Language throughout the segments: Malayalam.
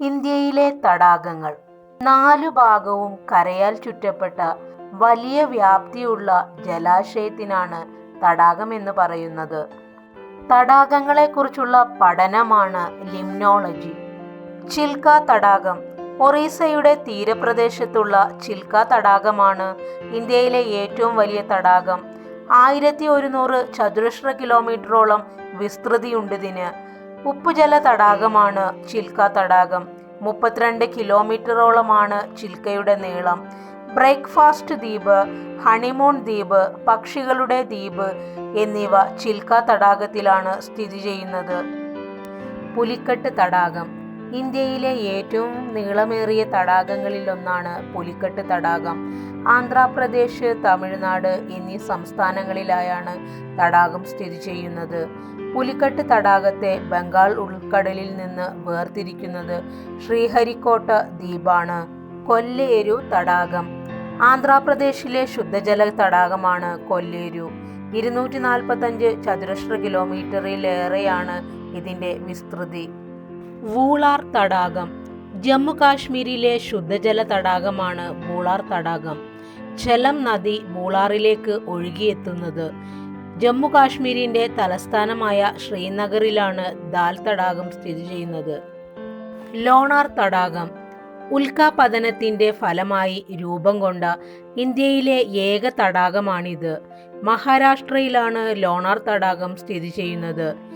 ഇന്ത്യയിലെ തടാകങ്ങൾ. നാലു ഭാഗവും കരയാൽ ചുറ്റപ്പെട്ട വലിയ വ്യാപ്തിയുള്ള ജലാശയത്തിനാണ് തടാകം എന്ന് പറയുന്നത്. തടാകങ്ങളെക്കുറിച്ചുള്ള പഠനമാണ് ലിംനോളജി. ചിൽക്ക തടാകം ഒറീസയുടെ തീരപ്രദേശത്തുള്ള ചിൽക്ക തടാകമാണ് ഇന്ത്യയിലെ ഏറ്റവും വലിയ തടാകം. ആയിരത്തി ഒരുന്നൂറ് ചതുരശ്ര കിലോമീറ്ററോളം വിസ്തൃതിയുണ്ടതിന് ഉപ്പുജല തടാകമാണ് ചിൽക്ക തടാകം. മുപ്പത്തിരണ്ട് കിലോമീറ്ററോളമാണ് ചിൽക്കയുടെ നീളം. ബ്രേക്ക്ഫാസ്റ്റ് ദ്വീപ് ഹണിമൂൺ ദ്വീപ് പക്ഷികളുടെ ദ്വീപ് എന്നിവ ചിൽക്ക തടാകത്തിലാണ് സ്ഥിതി ചെയ്യുന്നത്. പുലിക്കെട്ട് തടാകം. ഇന്ത്യയിലെ ഏറ്റവും നീളമേറിയ തടാകങ്ങളിലൊന്നാണ് പുലിക്കെട്ട് തടാകം. ആന്ധ്രാപ്രദേശ് തമിഴ്നാട് എന്നീ സംസ്ഥാനങ്ങളിലായാണ് തടാകം സ്ഥിതി ചെയ്യുന്നത്. പുലിക്കെട്ട് തടാകത്തെ ബംഗാൾ ഉൾക്കടലിൽ നിന്ന് വേർതിരിക്കുന്നത് ശ്രീഹരിക്കോട്ട ദ്വീപാണ്. കൊല്ലേരു തടാകം. ആന്ധ്രാപ്രദേശിലെ ശുദ്ധജല തടാകമാണ് കൊല്ലേരു. ഇരുന്നൂറ്റി നാൽപ്പത്തഞ്ച് ചതുരശ്ര കിലോമീറ്ററിലേറെയാണ് ഇതിന്റെ വിസ്തൃതി. വൂളാർ തടാകം. ജമ്മു കാശ്മീരിലെ ശുദ്ധജല തടാകമാണ് വൂളാർ തടാകം. ഝലം നദി വൂളാറിലേക്ക് ഒഴുകിയെത്തുന്നത്. ജമ്മു കാശ്മീരിന്റെ തലസ്ഥാനമായ ശ്രീനഗറിലാണ് ദാൽ തടാകം സ്ഥിതി ചെയ്യുന്നത്. ലോണാർ തടാകം. ഉൽക്കാപതനത്തിന്റെ ഫലമായി രൂപം കൊണ്ട ഇന്ത്യയിലെ ഏക തടാകമാണിത്. മഹാരാഷ്ട്രയിലാണ് ലോണാർ തടാകം സ്ഥിതി ചെയ്യുന്നത്.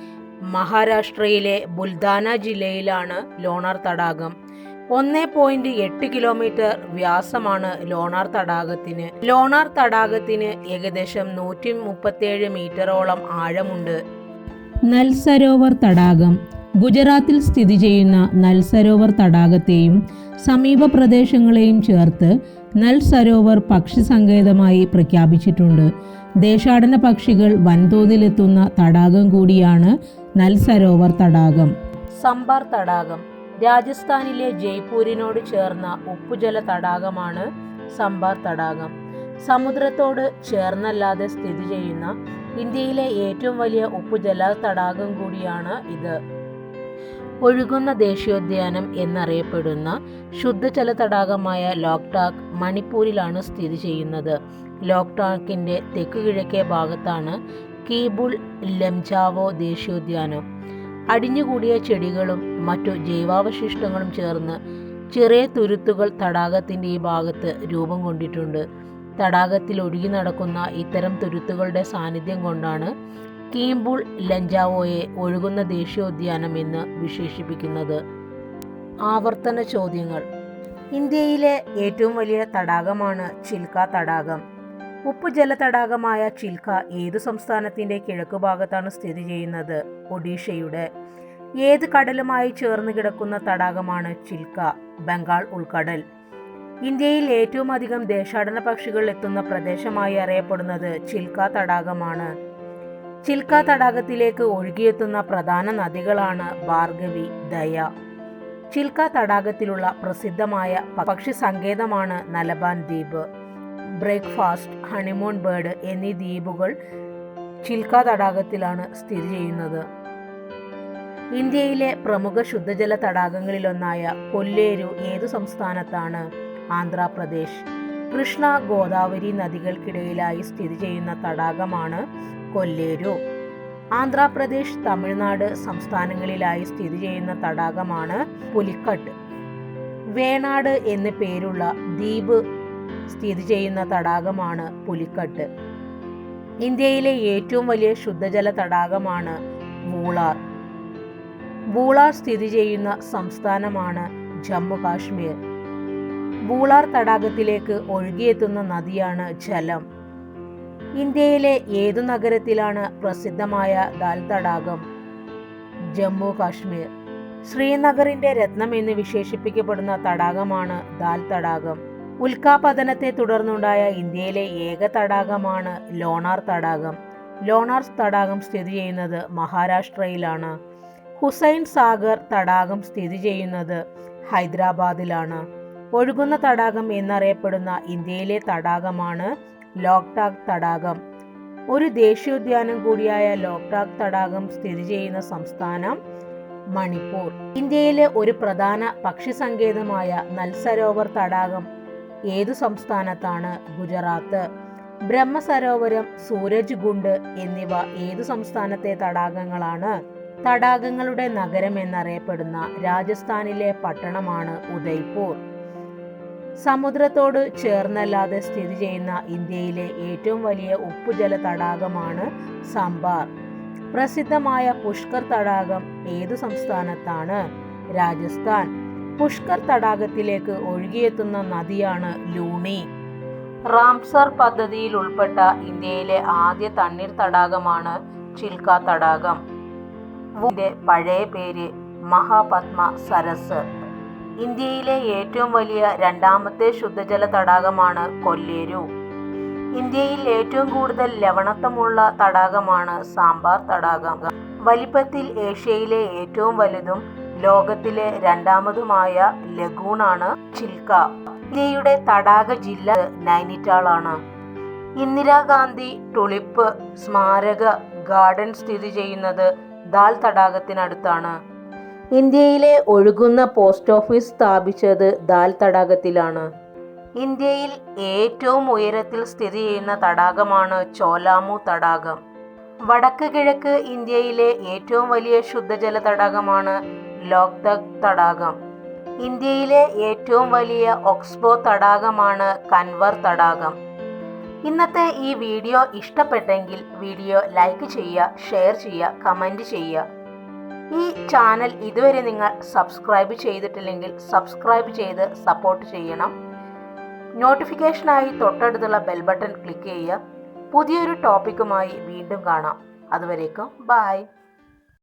മഹാരാഷ്ട്രയിലെ ബുൽദാന ജില്ലയിലാണ് ലോണാർ തടാകം. ഒന്ന് പോയിന്റ് എട്ട് കിലോമീറ്റർ വ്യാസമാണ് ലോണാർ തടാകത്തിന്. ലോണാർ തടാകത്തിന് ഏകദേശം നൂറ്റി മുപ്പത്തേഴ് മീറ്ററോളം ആഴമുണ്ട്. നൽസരോവർ തടാകം. ഗുജറാത്തിൽ സ്ഥിതി ചെയ്യുന്ന നൽസരോവർ തടാകത്തെയും സമീപ പ്രദേശങ്ങളെയും ചേർത്ത് നൽസരോവർ പക്ഷി സങ്കേതമായി പ്രഖ്യാപിച്ചിട്ടുണ്ട്. ദേശാടന പക്ഷികൾ വൻതോതിലെത്തുന്ന തടാകം കൂടിയാണ് നൽ സരോവർ തടാകം. സമ്പാർ തടാകം. രാജസ്ഥാനിലെ ജയ്പൂരിനോട് ചേർന്ന ഉപ്പുജല തടാകമാണ് സമ്പാർ തടാകം. സമുദ്രത്തോട് ചേർന്നല്ലാതെ സ്ഥിതി ചെയ്യുന്ന ഇന്ത്യയിലെ ഏറ്റവും വലിയ ഉപ്പുജല തടാകം കൂടിയാണ് ഇത്. ഒഴുകുന്ന ദേശീയോദ്യാനം എന്നറിയപ്പെടുന്ന ശുദ്ധജല തടാകമായ ലോക്ടാക് മണിപ്പൂരിലാണ് സ്ഥിതി ചെയ്യുന്നത്. ലോക്ടാക്കിന്റെ തെക്ക് കിഴക്കേ ഭാഗത്താണ് കീബുൾ ലംചാവോ ദേശീയോദ്യാനം. അടിഞ്ഞുകൂടിയ ചെടികളും മറ്റു ജൈവാവശിഷ്ടങ്ങളും ചേർന്ന് ചെറിയ തുരുത്തുകൾ തടാകത്തിന്റെ ഈ ഭാഗത്ത് രൂപം കൊണ്ടിട്ടുണ്ട്. തടാകത്തിൽ ഒഴുകി നടക്കുന്ന ഇത്തരം തുരുത്തുകളുടെ സാന്നിധ്യം കൊണ്ടാണ് കീംബുൾ ലഞ്ചാവോയെ ഒഴുകുന്ന ദേശീയോദ്യാനം എന്ന് വിശേഷിപ്പിക്കുന്നത്. ആവർത്തന ചോദ്യങ്ങൾ. ഇന്ത്യയിലെ ഏറ്റവും വലിയ തടാകമാണ് ചിൽക്ക തടാകം. ഉപ്പുജല തടാകമായ ചിൽക്ക ഏതു സംസ്ഥാനത്തിന്റെ കിഴക്കുഭാഗത്താണ് സ്ഥിതി ചെയ്യുന്നത്? ഒഡീഷയുടെ. ഏത് കടലുമായി ചേർന്ന് കിടക്കുന്ന തടാകമാണ് ചിൽക്ക? ബംഗാൾ ഉൾക്കടൽ. ഇന്ത്യയിൽ ഏറ്റവും അധികം ദേശാടന പക്ഷികൾ എത്തുന്ന പ്രദേശമായി അറിയപ്പെടുന്നത് ചിൽക്ക തടാകമാണ്. ചിൽക്ക തടാകത്തിലേക്ക് ഒഴുകിയെത്തുന്ന പ്രധാന നദികളാണ് ഭാർഗവി ദയ. ചിൽക്ക തടാകത്തിലുള്ള പ്രസിദ്ധമായ പക്ഷി സങ്കേതമാണ് നലബാൻ ദ്വീപ്. ബ്രേക്ക്ഫാസ്റ്റ് ഹണിമൂൺ ബേർഡ് എന്നീ ദ്വീപുകൾ ചിൽക്ക തടാകത്തിലാണ് സ്ഥിതി ചെയ്യുന്നത്. ഇന്ത്യയിലെ പ്രമുഖ ശുദ്ധജല തടാകങ്ങളിലൊന്നായ കൊല്ലേരു ഏതു സംസ്ഥാനത്താണ്? ആന്ധ്രാപ്രദേശ്. കൃഷ്ണ ഗോദാവരി നദികൾക്കിടയിലായി സ്ഥിതി ചെയ്യുന്ന തടാകമാണ് കൊല്ലേരു. ആന്ധ്രാപ്രദേശ് തമിഴ്നാട് സംസ്ഥാനങ്ങളിലായി സ്ഥിതി ചെയ്യുന്ന തടാകമാണ് പുലിക്കട്ട്. വേണാട് എന്ന് പേരുള്ള ദ്വീപ് സ്ഥിതി ചെയ്യുന്ന തടാകമാണ് പുലിക്കട്ട്. ഇന്ത്യയിലെ ഏറ്റവും വലിയ ശുദ്ധജല തടാകമാണ് വൂളാർ. വൂളാർ സ്ഥിതി ചെയ്യുന്ന സംസ്ഥാനമാണ് ജമ്മു കാശ്മീർ. വൂളാർ തടാകത്തിലേക്ക് ഒഴുകിയെത്തുന്ന നദിയാണ് ജലം. ഇന്ത്യയിലെ ഏതു നഗരത്തിലാണ് പ്രസിദ്ധമായ ദാൽ തടാകം? ജമ്മു കാശ്മീർ. ശ്രീനഗറിന്റെ രത്നം എന്ന് വിശേഷിപ്പിക്കപ്പെടുന്ന തടാകമാണ് ദാൽ തടാകം. ഉൽക്കാപതനത്തെ തുടർന്നുണ്ടായ ഇന്ത്യയിലെ ഏക തടാകമാണ് ലോണാർ തടാകം. ലോണാർ തടാകം സ്ഥിതി ചെയ്യുന്നത് മഹാരാഷ്ട്രയിലാണ്. ഹുസൈൻ സാഗർ തടാകം സ്ഥിതി ചെയ്യുന്നത് ഹൈദരാബാദിലാണ്. ഒഴുകുന്ന തടാകം എന്നറിയപ്പെടുന്ന ഇന്ത്യയിലെ തടാകമാണ് ലോക്ടാക് തടാകം. ഒരു ദേശീയോദ്യാനം കൂടിയായ ലോക്ടാക് തടാകം സ്ഥിതി ചെയ്യുന്ന സംസ്ഥാനം മണിപ്പൂർ. ഇന്ത്യയിലെ ഒരു പ്രധാന പക്ഷി സങ്കേതമായ നൽസരോവർ തടാകം ഏതു സംസ്ഥാനത്താണ് ഗുജറാത്ത്? ബ്രഹ്മസരോവരം സൂരജ് ഗുണ്ട് എന്നിവ ഏതു സംസ്ഥാനത്തെ തടാകങ്ങളാണ്? തടാകങ്ങളുടെ നഗരം എന്നറിയപ്പെടുന്ന രാജസ്ഥാനിലെ പട്ടണമാണ് ഉദയ്പൂർ. സമുദ്രത്തോട് ചേർന്നല്ലാതെ സ്ഥിതി ചെയ്യുന്ന ഇന്ത്യയിലെ ഏറ്റവും വലിയ ഉപ്പുജല തടാകമാണ് സമ്പാർ പ്രസിദ്ധമായ പുഷ്കർ തടാകം ഏതു സംസ്ഥാനത്താണ്? രാജസ്ഥാൻ. പുഷ്കർ തടാകത്തിലേക്ക് ഒഴുകിയെത്തുന്ന നദിയാണ് ലൂണി. റാംസർ പദ്ധതിയിൽ ഉൾപ്പെട്ട ഇന്ത്യയിലെ ആദ്യ തണ്ണീർ തടാകമാണ് ചിൽക്ക തടാകം. പഴയ പേര് മഹാപത്മ സരസ്. ഇന്ത്യയിലെ ഏറ്റവും വലിയ രണ്ടാമത്തെ ശുദ്ധജല തടാകമാണ് കൊല്ലേരു. ഇന്ത്യയിൽ ഏറ്റവും കൂടുതൽ ലവണത്വമുള്ള തടാകമാണ് സാമ്പാർ തടാകം. വലിപ്പത്തിൽ ഏഷ്യയിലെ ഏറ്റവും വലുതും ലോകത്തിലെ രണ്ടാമതുമായ ലഗൂണാണ് ചിൽക്ക. ഇന്ത്യയുടെ തടാക ജില്ല നൈനിറ്റാൾ ആണ് ഇന്ദിരാഗാന്ധി ടുളിപ്പ് സ്മാരക ഗാർഡൻ സ്ഥിതി ചെയ്യുന്നത് ദാൽ തടാകത്തിനടുത്താണ്. ഇന്ത്യയിലെ ഒഴുകുന്ന പോസ്റ്റ് ഓഫീസ് സ്ഥാപിച്ചത് ദാൽ തടാകത്തിലാണ്. ഇന്ത്യയിൽ ഏറ്റവും ഉയരത്തിൽ സ്ഥിതി ചെയ്യുന്ന തടാകമാണ് ചോലാമു തടാകം. വടക്ക് കിഴക്ക് ഇന്ത്യയിലെ ഏറ്റവും വലിയ ശുദ്ധജല തടാകമാണ് ലോക്തക് തടാകം. ഇന്ത്യയിലെ ഏറ്റവും വലിയ ഒക്സ്ബോ തടാകമാണ് കൻവർ തടാകം. ഇന്നത്തെ ഈ വീഡിയോ ഇഷ്ടപ്പെട്ടെങ്കിൽ വീഡിയോ ലൈക്ക് ചെയ്യുക ഷെയർ ചെയ്യുക കമന്റ് ചെയ്യുക. ഈ ചാനൽ ഇതുവരെ നിങ്ങൾ സബ്സ്ക്രൈബ് ചെയ്തിട്ടില്ലെങ്കിൽ സബ്സ്ക്രൈബ് ചെയ്ത് സപ്പോർട്ട് ചെയ്യണം. നോട്ടിഫിക്കേഷനായി തൊട്ടടുത്തുള്ള ബെൽ ബട്ടൺ ക്ലിക്ക് ചെയ്യുക. പുതിയൊരു ടോപ്പിക്കുമായി വീണ്ടും കാണാം. അതുവരേക്കും ബായ്